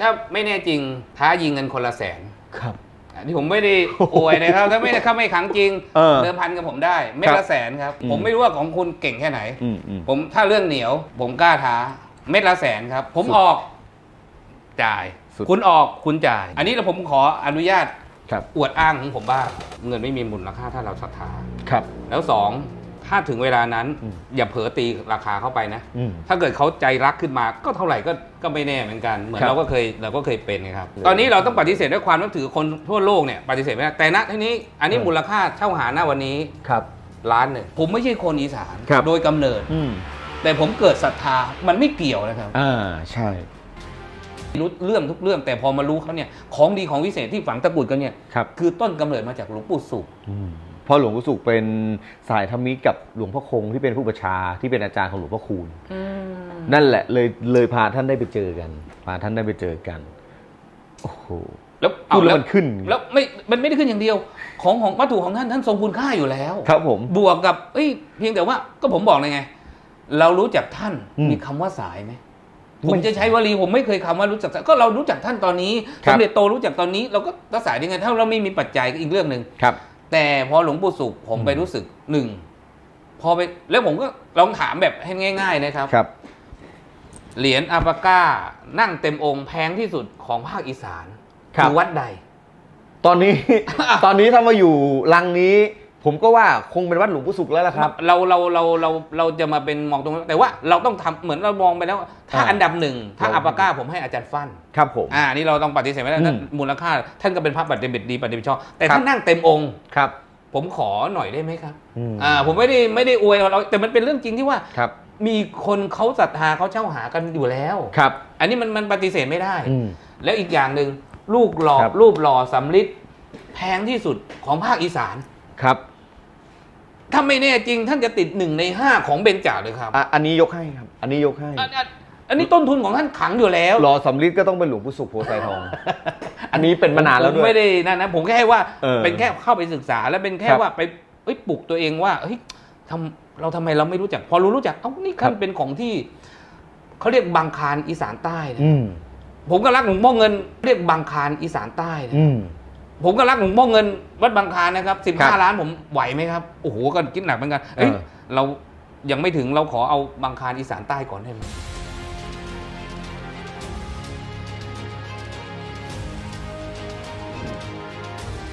ถ้าไม่แน่จริงท้ายิงเงินคนละแสนครับ อันนี้ผมไม่ได้อวยนะครับ ถ้าไม่ได้ถ้าไม่ขังจริงเออเดิมพันกับผมได้เม็ดครัละบแสนครับ อืม ผมไม่รู้ว่าของคุณเก่งแค่ไหน อืมอืม ผมถ้าเรื่องเหนียว ผมกล้าท้า เม็ดละแสนครับ ผมสุดออก จ่าย สุด คุณออกคุณจ่าย อันนี้เราผมขออนุญาตครับอวดอ้างของผมบ้างเงินไม่มีมูลค่าถ้าเราศรัทธา ครับ แล้วสอง ถ้าถึงเวลานั้นอืมอย่าเผลอตีราคาเข้าไปนะอืมถ้าเกิดเขาใจรักขึ้นมาก็เท่าไหร่ก็ก็ไม่แน่เหมือนกัน เหมือนครับเราก็เคยเราก็เคยเป็นนะครับเลยตอนนี้เราต้องปฏิเสธด้วยความนับถือคนทั่วโลกเนี่ยปฏิเสธไม่ได้แต่ณที่นี้อันนี้เออมูลค่าเช่าหาหน้าวันนี้ครับล้านหนึ่งผมไม่ใช่คนอีสานครับโดยกำเนิดอืมแต่ผมเกิดศรัทธามันไม่เกี่ยวนะครับอ่าใช่รู้เรื่องทุกเรื่องแต่พอมารู้เขาเนี่ยของดีของวิเศษที่ฝังตะกรุดกันเนี่ยครับคือต้นกำเนิดมาจากหลวงปู่สุขอืมเพราะหลวงปู่สุขเป็นสายธรรมิกกับหลวงพ่อคงที่เป็นผู้ประชาที่เป็นอาจารย์ของหลวงพ่อคูณนั่นแหละเลยเลยพาท่านได้ไปเจอกันพาท่านได้ไปเจอกันโอ้โหแล้วพูดแล้วเอามันขึ้น แล้วไม่ มันไม่ได้ขึ้นอย่างเดียว ของของวัตถุของท่านท่านทรงคุณค่าอยู่แล้ว ครับผม บวกกับเอ้ยเพียงแต่ว่าก็ผมบอกเลยไง เรารู้จักท่านอืมมีคำว่าสายไหมไม่ผมจะใช้วลีผมไม่เคยคำว่ารู้จักสายก็เรารู้จักท่านตอนนี้คสรับมเด็จโตรู้จักตอนนี้ เราก็รักษาได้ไงถ้าเราไม่มีปัจจัยก็อีกเรื่องหนึ่งครับ แต่พอหลวงปู่สุขผมอืมไปรู้สึกหนึ่งพอไปแล้วผมก็ลองถามแบบให้ง่าย ๆ นะครับ ครับ เหรียญอาปาก้านั่งเต็มองค์แพงที่สุดของภาคอีสานครับวัดใด ตอนนี้ ตอนนี้ถ้ามาอยู่ลังนี้ ผมก็ว่าคงเป็นวัดหลวงปู่สุขแล้วล่ะครับ เราเราเราเราเราจะมาเป็นมองตรงนั้นแต่ว่าเราต้องทำเหมือนเรามองไปแล้ว ถ้าอ่าอันดับหนึ่งถ้าเราอาปาก้าผมให้อาจารย์ฟั่นครับผมอ่านี่เราต้องปฏิเสธไม่ได้ท่านอืมมูลค่า ท่านก็เป็นพระปฏิบัติดีปฏิบัติชอบแต่ครับท่านนั่งเต็มองค์ครับ ผมขอหน่อยได้ไหมครับอืมอ่าผมไม่ได้ไม่ได้อวยเราแต่มันเป็นเรื่องจริงที่ว่าครับมีคนเขาศรัทธาเขาเช่าหากันอยู่แล้วครับ อันนี้มันมันปฏิเสธไม่ได้อืมแล้วอีกอย่างหนึ่งลูกหล่อครับรูปหล่อสำลิดแพงที่สุดของภาคอีสาน ครับถ้าไม่แน่จริงท่านจะติดหนึ่งในห้าของเบญจาเลยครับอะอันนี้ยกให้ครับ อันนี้ยกให้ อันอันอันนี้ต้นทุนของท่านขังอยู่แล้ว รอสำลิดก็ต้องเป็นหลวงปู่สุขโพไซทอง อันนี้เป็นมานานแล้วผด้วยไม่ได้นั่นนะผมแค่ว่า เออเป็นแค่เข้าไปศึกษาแล้วเป็นแค่ครับว่าไปเอ้ยปลุกตัวเองว่าเฮ้ยทำเราทำไมเราไม่รู้จัก พอรู้รู้จักเอ้านี่ครัขั้นบเป็นของที่เขาเรียกบางคารอีสานใต้นะอืมผมก็รักหลวงพ่อเงินเรียกบางคารอีสานใต้นะอืม ผมก็รักหลวงพ่อเงินวัดบางคารนะครับสิบครัห้าบล้านผมไหวไหมครับโอ้โหก็คิดหนักเหมือนกันเอ้ยเออเรายังไม่ถึงเราขอเอาบางคารอีสานใต้ก่อนได้ไหม